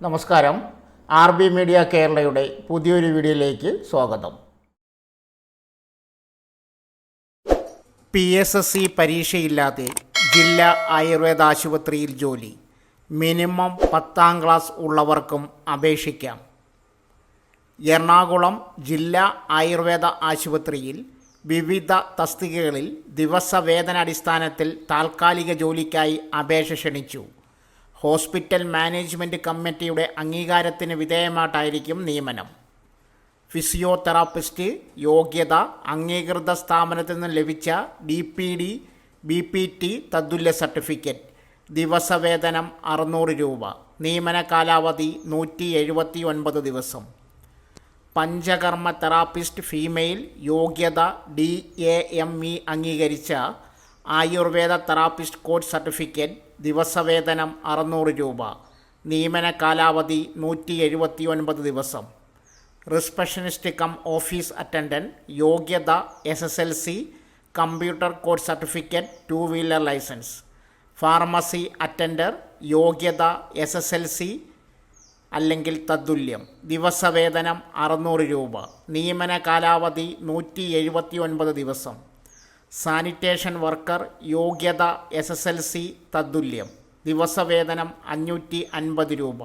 നമസ്കാരം. R B media കേരളയുടെ പുതിയൊരു വീഡിയോയിലേക്ക് സ്വാഗതം. പി എസ് എസ് സി പരീക്ഷയില്ലാതെ ജില്ലാ ആയുർവേദ ആശുപത്രിയിൽ ജോലി. മിനിമം പത്താം ക്ലാസ് ഉള്ളവർക്കും അപേക്ഷിക്കാം. എറണാകുളം ജില്ലാ ആയുർവേദ ആശുപത്രിയിൽ വിവിധ തസ്തികകളിൽ ദിവസവേതനാടിസ്ഥാനത്തിൽ താൽക്കാലിക ജോലിക്കായി അപേക്ഷ ക്ഷണിച്ചു. ഹോസ്പിറ്റൽ മാനേജ്മെന്റ് കമ്മിറ്റിയുടെ അംഗീകാരത്തിന് വിധേയമായിട്ടായിരിക്കും നിയമനം. ഫിസിയോതെറാപ്പിസ്റ്റ് യോഗ്യത അംഗീകൃത സ്ഥാപനത്തിൽ നിന്ന് ലഭിച്ച D P D B P T തത്തുല്യ certificate. ദിവസവേതനം അറുന്നൂറ് രൂപ. നിയമന കാലാവധി നൂറ്റി എഴുപത്തി ഒൻപത് ദിവസം. പഞ്ചകർമ്മ തെറാപ്പിസ്റ്റ് ഫീമെയിൽ യോഗ്യത ഡി എ എം ഇ അംഗീകരിച്ച ആയുർവേദ തെറാപ്പിസ്റ്റ് കോഴ്സ് സർട്ടിഫിക്കറ്റ് ദിവസവേതനം അറുന്നൂറ് രൂപ. നിയമന കാലാവധി നൂറ്റി എഴുപത്തി ഒൻപത് ദിവസം. റിസപ്ഷനിസ്റ്റ് കം ഓഫീസ് അറ്റൻഡന്റ് യോഗ്യത S S L C computer course certificate two wheeler licence. Pharmacy attender യോഗ്യത എസ് എസ് എൽ സി അല്ലെങ്കിൽ തത്തുല്യം ദിവസവേതനം അറുന്നൂറ് രൂപ. നിയമന കാലാവധി നൂറ്റി എഴുപത്തി ഒൻപത് ദിവസം. സാനിറ്റേഷൻ വർക്കർ യോഗ്യത എസ് എസ് എൽ സി തത്തുല്യം ദിവസവേതനം അഞ്ഞൂറ്റി അൻപത് രൂപ.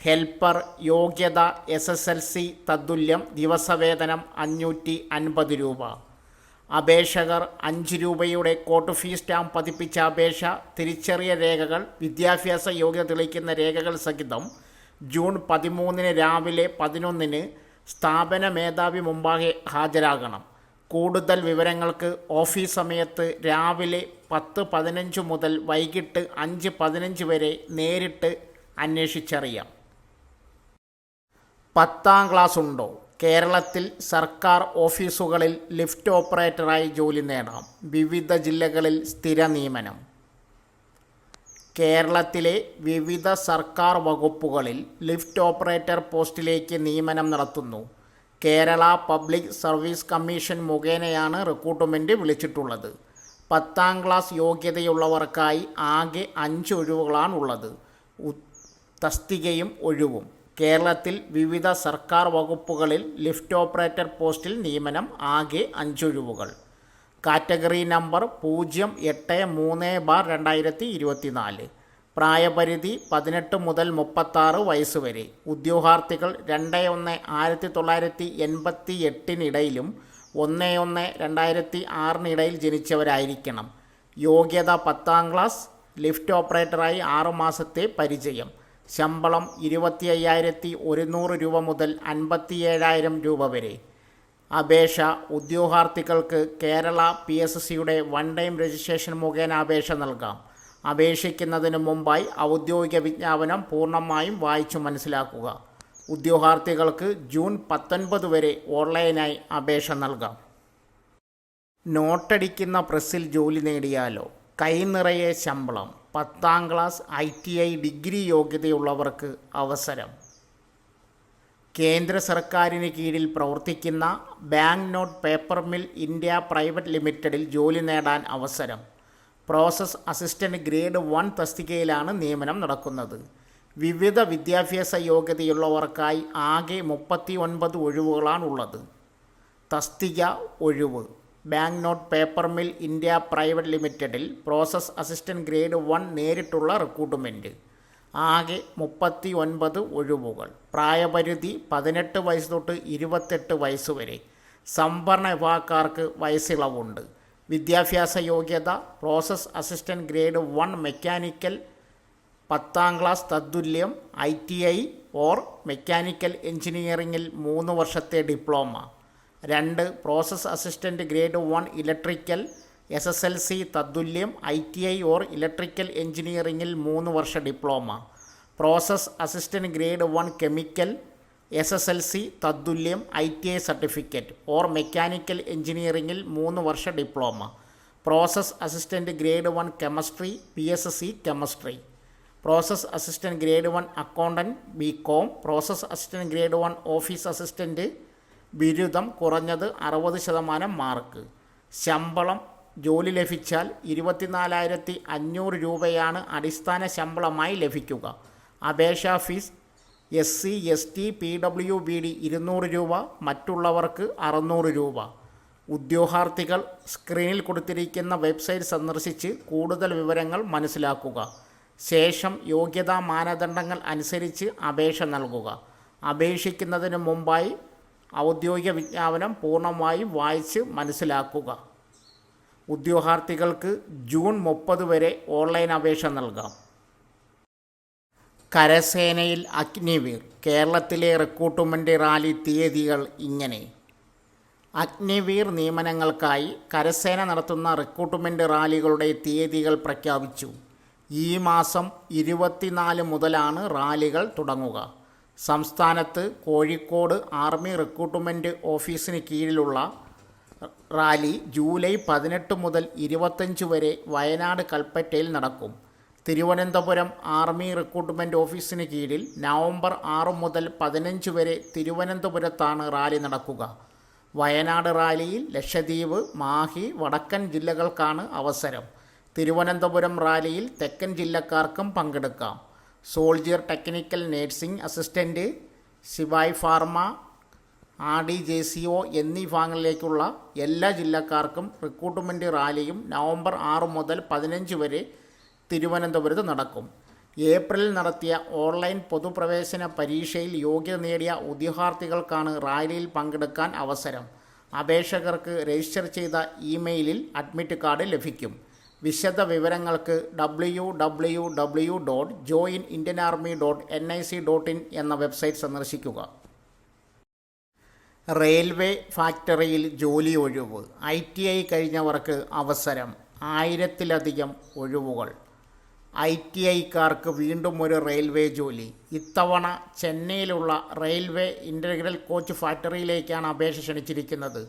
ഹെൽപ്പർ യോഗ്യത എസ് എസ് എൽ സി തത്തുല്യം ദിവസവേതനം അഞ്ഞൂറ്റി അൻപത് രൂപ. അപേക്ഷകർ അഞ്ച് രൂപയുടെ കോട്ട് ഫീ സ്റ്റാമ്പ് പതിപ്പിച്ച അപേക്ഷ തിരിച്ചറിയ രേഖകൾ വിദ്യാഭ്യാസ യോഗ്യത തെളിയിക്കുന്ന രേഖകൾ സഹിതം ജൂൺ പതിമൂന്നിന് രാവിലെ പതിനൊന്നിന് സ്ഥാപന മേധാവി മുമ്പാകെ ഹാജരാകണം. കൂടുതൽ വിവരങ്ങൾക്ക് ഓഫീസ് സമയത്ത് രാവിലെ പത്ത് പതിനഞ്ച് മുതൽ വൈകിട്ട് അഞ്ച് പതിനഞ്ച് വരെ നേരിട്ട് അന്വേഷിച്ചറിയാം. പത്താം ക്ലാസ് ഉണ്ടോ? കേരളത്തിൽ സർക്കാർ ഓഫീസുകളിൽ ലിഫ്റ്റ് ഓപ്പറേറ്ററായി ജോലി നേടാം. വിവിധ ജില്ലകളിൽ സ്ഥിര നിയമനം. കേരളത്തിലെ വിവിധ സർക്കാർ വകുപ്പുകളിൽ ലിഫ്റ്റ് ഓപ്പറേറ്റർ പോസ്റ്റിലേക്ക് നിയമനം നടത്തുന്നു. കേരള പബ്ലിക് സർവീസ് കമ്മീഷൻ മുഖേനയാണ് റിക്രൂട്ട്മെന്റ് വിളിച്ചിട്ടുള്ളത്. പത്താം ക്ലാസ് യോഗ്യതയുള്ളവർക്കായി ആകെ അഞ്ച് ഒഴിവുകളാണുള്ളത്. തസ്തികയും ഒഴിവും. കേരളത്തിൽ വിവിധ സർക്കാർ വകുപ്പുകളിൽ ലിഫ്റ്റ് ഓപ്പറേറ്റർ പോസ്റ്റിൽ നിയമനം ആകെ അഞ്ചൊഴിവുകൾ കാറ്റഗറി നമ്പർ പൂജ്യം എട്ട് മൂന്ന് ബാർ രണ്ടായിരത്തി ഇരുപത്തിനാല്. പ്രായപരിധി പതിനെട്ട് മുതൽ മുപ്പത്താറ് വയസ്സ് വരെ. ഉദ്യോഗാർത്ഥികൾ രണ്ട് ഒന്ന് ആയിരത്തി തൊള്ളായിരത്തി എൺപത്തി എട്ടിനിടയിലും ഒന്ന് ഒന്ന് രണ്ടായിരത്തി ആറിനിടയിൽ ജനിച്ചവരായിരിക്കണം. യോഗ്യത പത്താം ക്ലാസ് ലിഫ്റ്റ് ഓപ്പറേറ്ററായി ആറു മാസത്തെ പരിചയം. ശമ്പളം ഇരുപത്തി അയ്യായിരത്തി ഒരുന്നൂറ് രൂപ മുതൽ അൻപത്തി ഏഴായിരം രൂപ വരെ. അപേക്ഷ ഉദ്യോഗാർത്ഥികൾക്ക് കേരള പി എസ് സിയുടെ വൺ ടൈം രജിസ്ട്രേഷൻ മുഖേന അപേക്ഷ നൽകാം. അപേക്ഷിക്കുന്നതിന് മുമ്പായി ഔദ്യോഗിക വിജ്ഞാപനം പൂർണമായും വായിച്ചു മനസ്സിലാക്കുക. ഉദ്യോഗാർത്ഥികൾക്ക് ജൂൺ പത്തൊൻപത് വരെ ഓൺലൈനായി അപേക്ഷ നൽകാം. നോട്ടടിക്കുന്ന പ്രസിൽ ജോലി നേടിയാലോ? കൈ നിറയെ ശമ്പളം. പത്താം class I T I degree യോഗ്യതയുള്ളവർക്ക് അവസരം. കേന്ദ്ര സർക്കാരിന് കീഴിൽ പ്രവർത്തിക്കുന്ന bank note paper mill India private ലിമിറ്റഡിൽ ജോലി നേടാൻ അവസരം. പ്രോസസ് അസിസ്റ്റന്റ് ഗ്രേഡ് വൺ തസ്തികയിലാണ് നിയമനം നടക്കുന്നത്. വിവിധ വിദ്യാഭ്യാസ യോഗ്യതയുള്ളവർക്കായി ആകെ മുപ്പത്തി ഒൻപത് ഒഴിവുകളാണുള്ളത്. തസ്തിക ഒഴിവ്. Bank note paper mill India private ലിമിറ്റഡിൽ പ്രോസസ് അസിസ്റ്റന്റ് ഗ്രേഡ് വൺ നേരിട്ടുള്ള റിക്രൂട്ട്മെന്റ് ആകെ മുപ്പത്തി ഒൻപത് ഒഴിവുകൾ. പ്രായപരിധി പതിനെട്ട് വയസ്സ് തൊട്ട് ഇരുപത്തെട്ട് വയസ്സ് വരെ. സംവരണ വിഭാഗക്കാർക്ക് വയസ്സിളവുണ്ട്. വിദ്യാഭ്യാസ യോഗ്യത process assistant grade one mechanical പത്താം class തത്തുല്യം I T I or mechanical എഞ്ചിനീയറിംഗിൽ മൂന്ന് വർഷത്തെ ഡിപ്ലോമ രണ്ട് process assistant grade one electrical S S L C തത്തുല്യം I T I or electrical എഞ്ചിനീയറിംഗിൽ മൂന്ന് വർഷ diploma process assistant grade one chemical S S L C തത്തുല്യം I T I certificate or mechanical എഞ്ചിനീയറിംഗിൽ മൂന്ന് വർഷ diploma. Process assistant grade one chemistry P S S C chemistry process assistant grade one accountant B com process assistant grade one office assistant ബിരുദം കുറഞ്ഞത് അറുപത് ശതമാനം mark ശമ്പളം ജോലി ലഭിച്ചാൽ ഇരുപത്തിനാലായിരത്തി അഞ്ഞൂറ് രൂപയാണ് അടിസ്ഥാന ശമ്പളമായി ലഭിക്കുക. അപേക്ഷാ fees S C S T P W B D ഇരുന്നൂറ് രൂപ മറ്റുള്ളവർക്ക് അറുന്നൂറ് രൂപ. ഉദ്യോഗാർത്ഥികൾ സ്ക്രീനിൽ കൊടുത്തിരിക്കുന്ന വെബ്സൈറ്റ് സന്ദർശിച്ച് കൂടുതൽ വിവരങ്ങൾ മനസ്സിലാക്കുക. ശേഷം യോഗ്യതാ മാനദണ്ഡങ്ങൾ അനുസരിച്ച് അപേക്ഷ നൽകുക. അപേക്ഷിക്കുന്നതിന് മുമ്പായി ഔദ്യോഗിക വിജ്ഞാപനം പൂർണമായും വായിച്ച് മനസ്സിലാക്കുക. ഉദ്യോഗാർത്ഥികൾക്ക് ജൂൺ മുപ്പത് വരെ ഓൺലൈൻ അപേക്ഷ നൽകാം. കരസേനയിൽ അഗ്നിവീർ. കേരളത്തിലെ റിക്രൂട്ട്മെന്റ് റാലി തീയതികൾ ഇങ്ങനെ. അഗ്നിവീർ നിയമനങ്ങൾക്കായി കരസേന നടത്തുന്ന റിക്രൂട്ട്മെന്റ് റാലികളുടെ തീയതികൾ പ്രഖ്യാപിച്ചു. ഈ മാസം ഇരുപത്തിനാല് മുതലാണ് റാലികൾ തുടങ്ങുക. സംസ്ഥാനത്ത് കോഴിക്കോട് ആർമി റിക്രൂട്ട്മെന്റ് ഓഫീസിന് കീഴിലുള്ള റാലി ജൂലൈ പതിനെട്ട് മുതൽ ഇരുപത്തഞ്ച് വരെ വയനാട് കൽപ്പറ്റയിൽ നടക്കും. തിരുവനന്തപുരം ആർമി റിക്രൂട്ട്മെന്റ് ഓഫീസിന് കീഴിൽ നവംബർ ആറ് മുതൽ പതിനഞ്ച് വരെ തിരുവനന്തപുരത്താണ് റാലി നടക്കുക. വയനാട് റാലിയിൽ ലക്ഷദ്വീപ് മാഹി വടക്കൻ ജില്ലകൾക്കാണ് അവസരം. തിരുവനന്തപുരം റാലിയിൽ തെക്കൻ ജില്ലക്കാർക്കും പങ്കെടുക്കാം. Soldier technical nursing assistant sepoy pharma R D J C O എന്നീ ഭാഗങ്ങളിലേക്കുള്ള എല്ലാ ജില്ലക്കാർക്കും റിക്രൂട്ട്മെന്റ് റാലിയും നവംബർ ആറ് മുതൽ പതിനഞ്ച് വരെ തിരുവനന്തപുരത്ത് നടക്കും. ഏപ്രിലിൽ നടത്തിയ ഓൺലൈൻ പൊതുപ്രവേശന പരീക്ഷയിൽ യോഗ്യത നേടിയ ഉദ്യോഗാർത്ഥികൾക്കാണ് റാലിയിൽ പങ്കെടുക്കാൻ അവസരം. അപേക്ഷകർക്ക് രജിസ്റ്റർ ചെയ്ത ഇമെയിലിൽ അഡ്മിറ്റ് കാർഡ് ലഭിക്കും. വിശദ വിവരങ്ങൾക്ക് W W W dot join Indian army dot N I C dot in എന്ന വെബ്സൈറ്റ് സന്ദർശിക്കുക. റെയിൽവേ ഫാക്ടറിയിൽ ജോലി ഒഴിവ് ഐ ടി ഐ കഴിഞ്ഞവർക്ക് അവസരം. ആയിരത്തിലധികം ഒഴിവുകൾ. ഐ ടി ഐക്കാർക്ക് വീണ്ടും ഒരു റെയിൽവേ ജോലി. ഇത്തവണ ചെന്നൈയിലുള്ള റെയിൽവേ ഇന്റഗ്രൽ കോച്ച് ഫാക്ടറിയിലേക്കാണ് അപേക്ഷ ക്ഷണിച്ചിരിക്കുന്നത്.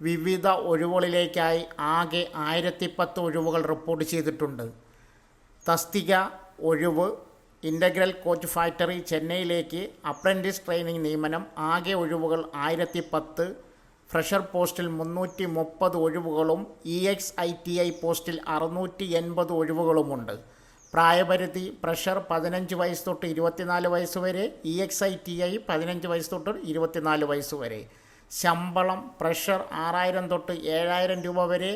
വിവിധ ഒഴിവുകളിലേക്കായി ആകെ ആയിരത്തി പത്ത് ഒഴിവുകൾ റിപ്പോർട്ട് ചെയ്തിട്ടുണ്ട്. തസ്തിക ഒഴിവ് ഇന്റഗ്രൽ കോച്ച് ഫാക്ടറി ചെന്നൈയിലേക്ക് അപ്രന്റീസ് ട്രെയിനിങ് നിയമനം ആകെ ഒഴിവുകൾ ആയിരത്തി പത്ത് ഫ്രഷർ പോസ്റ്റിൽ മുന്നൂറ്റി മുപ്പത് ഒഴിവുകളും E X I T I പോസ്റ്റിൽ അറുന്നൂറ്റി എൺപത് ഒഴിവുകളുമുണ്ട്. പ്രായപരിധി പ്രഷർ പതിനഞ്ച് വയസ്സ് തൊട്ട് ഇരുപത്തിനാല് വയസ്സ് വരെ E X I T I പതിനഞ്ച് വയസ്സ് തൊട്ട് ഇരുപത്തിനാല് വയസ്സ് വരെ. ശമ്പളം പ്രഷർ ആറായിരം തൊട്ട് ഏഴായിരം രൂപ വരെ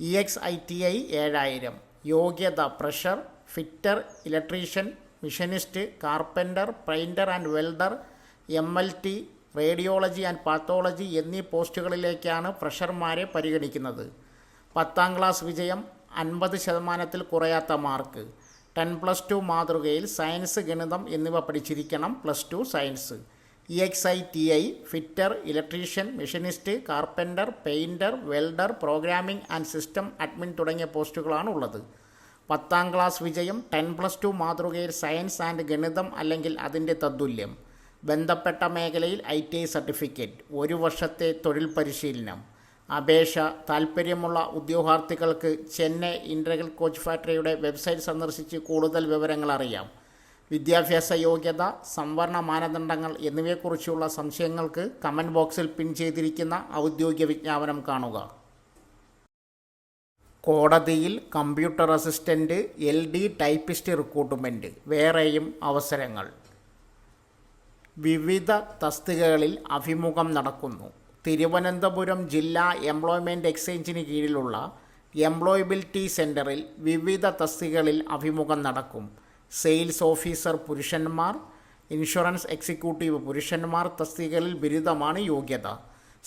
E X I T I ഏഴായിരം. യോഗ്യത fresher fitter electrician machinist carpenter painter and welder M L T radiology and pathology എന്നീ പോസ്റ്റുകളിലേക്കാണ് പ്രഷർമാരെ പരിഗണിക്കുന്നത്. പത്താം ക്ലാസ് വിജയം അൻപത് ശതമാനത്തിൽ കുറയാത്ത മാർക്ക്. ടെൻ പ്ലസ് ടു മാതൃകയിൽ സയൻസ് ഗണിതം എന്നിവ പഠിച്ചിരിക്കണം. Plus two science. E X I T I fitter electrician machinist carpenter painter welder programming and system admin തുടങ്ങിയ പോസ്റ്റുകളാണ് ഉള്ളത്. പത്താം ക്ലാസ് വിജയം ടെൻ പ്ലസ് ടു മാതൃകയിൽ സയൻസ് ആൻഡ് ഗണിതം അല്ലെങ്കിൽ അതിന്റെ തത്തുല്യം. ബന്ധപ്പെട്ട മേഖലയിൽ ഐ ടി ഐ സർട്ടിഫിക്കറ്റ്. ഒരു വർഷത്തെ തൊഴിൽ പരിശീലനം. അപേക്ഷ താൽപ്പര്യമുള്ള ഉദ്യോഗാർത്ഥികൾക്ക് ചെന്നൈ ഇൻട്രഗൽ കോച്ച് ഫാക്ടറിയുടെ വെബ്സൈറ്റ് സന്ദർശിച്ച് കൂടുതൽ വിവരങ്ങൾ അറിയാം. വിദ്യാഭ്യാസ യോഗ്യത സംവരണ മാനദണ്ഡങ്ങൾ എന്നിവയെക്കുറിച്ചുള്ള സംശയങ്ങൾക്ക് കമന്റ് ബോക്സിൽ പിൻ ചെയ്തിരിക്കുന്ന ഔദ്യോഗിക വിജ്ഞാപനം കാണുക. കോടതിയിൽ computer assistant L D typist recruitment വേറെയും അവസരങ്ങൾ. വിവിധ തസ്തികകളിൽ അഭിമുഖം നടക്കുന്നു. തിരുവനന്തപുരം ജില്ലാ എംപ്ലോയ്മെന്റ് എക്സ്ചേഞ്ചിന് കീഴിലുള്ള എംപ്ലോയബിലിറ്റി സെന്ററിൽ വിവിധ തസ്തികകളിൽ അഭിമുഖം നടക്കും. സെയിൽസ് ഓഫീസർ പുരുഷന്മാർ ഇൻഷുറൻസ് എക്സിക്യൂട്ടീവ് പുരുഷന്മാർ തസ്തികകളിൽ ബിരുദമാണ് യോഗ്യത.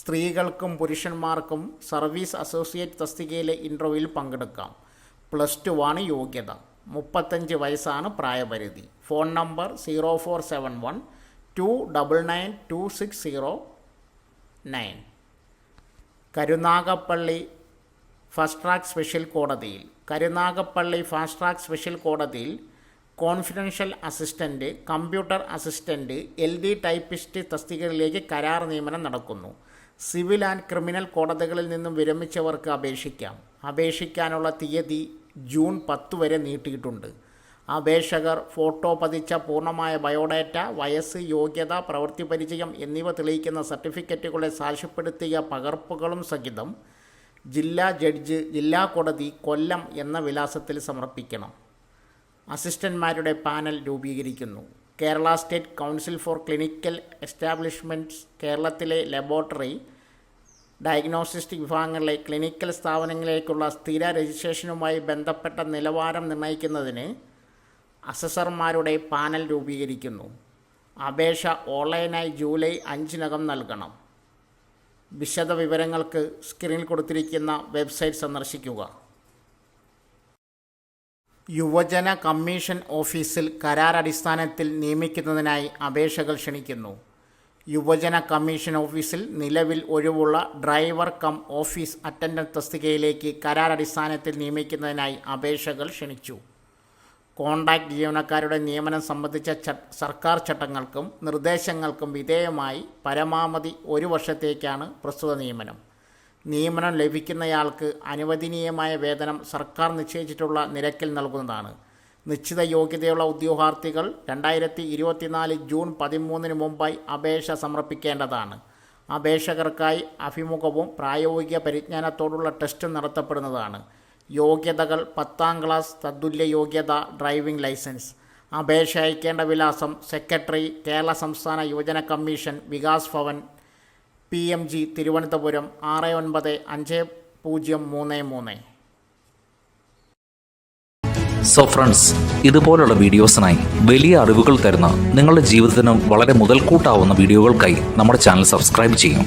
സ്ത്രീകൾക്കും പുരുഷന്മാർക്കും സർവീസ് അസോസിയേറ്റ് തസ്തികയിലെ ഇന്റർവ്യൂവിൽ പങ്കെടുക്കാം. പ്ലസ് ടു ആണ് യോഗ്യത. മുപ്പത്തഞ്ച് വയസ്സാണ് പ്രായപരിധി. Phone number zero four seven one two double nine two six zero nine. Karunagappally fast track special കോടതിയിൽ കരുനാഗപ്പള്ളി ഫാസ്റ്റ് ട്രാക്ക് സ്പെഷ്യൽ കോടതിയിൽ confidential assistant computer assistant L D typist തസ്തികകളിലേക്ക് കരാർ നിയമനം നടക്കുന്നു. സിവിൽ ആൻഡ് ക്രിമിനൽ കോടതികളിൽ നിന്നും വിരമിച്ചവർക്ക് അപേക്ഷിക്കാം. അപേക്ഷിക്കാനുള്ള തീയതി ജൂൺ പത്ത് വരെ നീട്ടിയിട്ടുണ്ട്. അപേക്ഷകർ ഫോട്ടോ പതിച്ച പൂർണമായ ബയോഡാറ്റ വയസ്സ് യോഗ്യത പ്രവൃത്തി പരിചയം എന്നിവ തെളിയിക്കുന്ന സർട്ടിഫിക്കറ്റുകളെ സാക്ഷ്യപ്പെടുത്തിയ പകർപ്പുകളും സഹിതം ജില്ലാ ജഡ്ജ് ജില്ലാ കോടതി കൊല്ലം എന്ന വിലാസത്തിൽ സമർപ്പിക്കണം. അസിസ്റ്റന്റ്മാരുടെ panel രൂപീകരിക്കുന്നു. Kerala state council for clinical establishments കേരളത്തിലെ ലബോറട്ടറി ഡയഗ്നോസ്റ്റിക് വിഭാഗങ്ങളിലെ ക്ലിനിക്കൽ സ്ഥാപനങ്ങളിലേക്കുള്ള സ്ഥിര രജിസ്ട്രേഷനുമായി ബന്ധപ്പെട്ട നിലവാരം നിർണയിക്കുന്നതിന് അസസർമാരുടെ പാനൽ രൂപീകരിക്കുന്നു. അപേക്ഷ ഓൺലൈനായി ജൂലൈ അഞ്ചിനകം നൽകണം. വിശദ വിവരങ്ങൾക്ക് സ്ക്രീനിൽ കൊടുത്തിരിക്കുന്ന വെബ്സൈറ്റ് സന്ദർശിക്കുക. യുവജന കമ്മീഷൻ ഓഫീസിൽ കരാർ അടിസ്ഥാനത്തിൽ നിയമിക്കുന്നതിനായി അപേക്ഷകൾ ക്ഷണിക്കുന്നു. യുവജന കമ്മീഷൻ ഓഫീസിൽ നിലവിൽ ഒഴിവുള്ള ഡ്രൈവർ കം ഓഫീസ് അറ്റൻഡന്റ് തസ്തികയിലേക്ക് കരാർ അടിസ്ഥാനത്തിൽ നിയമിക്കുന്നതിനായി അപേക്ഷകൾ ക്ഷണിച്ചു. കോൺട്രാക്ട് ജീവനക്കാരുടെ നിയമനം സംബന്ധിച്ച സർക്കാർ ചട്ടങ്ങൾക്കും നിർദ്ദേശങ്ങൾക്കും വിധേയമായി പരമാവധി ഒരു വർഷത്തേക്കാണ് പ്രസ്തുത നിയമനം. നിയമനം ലഭിക്കുന്നയാൾക്ക് അനുവദനീയമായ വേതനം സർക്കാർ നിശ്ചയിച്ചിട്ടുള്ള നിരക്കിൽ നൽകുന്നതാണ്. നിശ്ചിത യോഗ്യതയുള്ള ഉദ്യോഗാർത്ഥികൾ രണ്ടായിരത്തി ഇരുപത്തിനാല് ജൂൺ പതിമൂന്നിന് മുമ്പായി അപേക്ഷ സമർപ്പിക്കേണ്ടതാണ്. അപേക്ഷകർക്കായി അഭിമുഖവും പ്രായോഗിക പരിജ്ഞാനത്തോടുള്ള ടെസ്റ്റും നടത്തപ്പെടുന്നതാണ്. യോഗ്യതകൾ പത്താം ക്ലാസ് തത്തുല്യ യോഗ്യത ഡ്രൈവിംഗ് ലൈസൻസ്. അപേക്ഷ അയക്കേണ്ട വിലാസം സെക്രട്ടറി കേരള സംസ്ഥാന യുവജന commission Vikas Bhavan P M G Thiruvananthapuram ആറ് ഒൻപത് അഞ്ച് പൂജ്യം മൂന്ന് മൂന്ന്. സോ ഫ്രണ്ട്സ് ഇതുപോലുള്ള വീഡിയോസിനായി വലിയ അറിവുകൾ തരുന്ന നിങ്ങളുടെ ജീവിതത്തിനും വളരെ മുതൽക്കൂട്ടാവുന്ന വീഡിയോകൾക്കായി നമ്മുടെ ചാനൽ സബ്സ്ക്രൈബ് ചെയ്യും.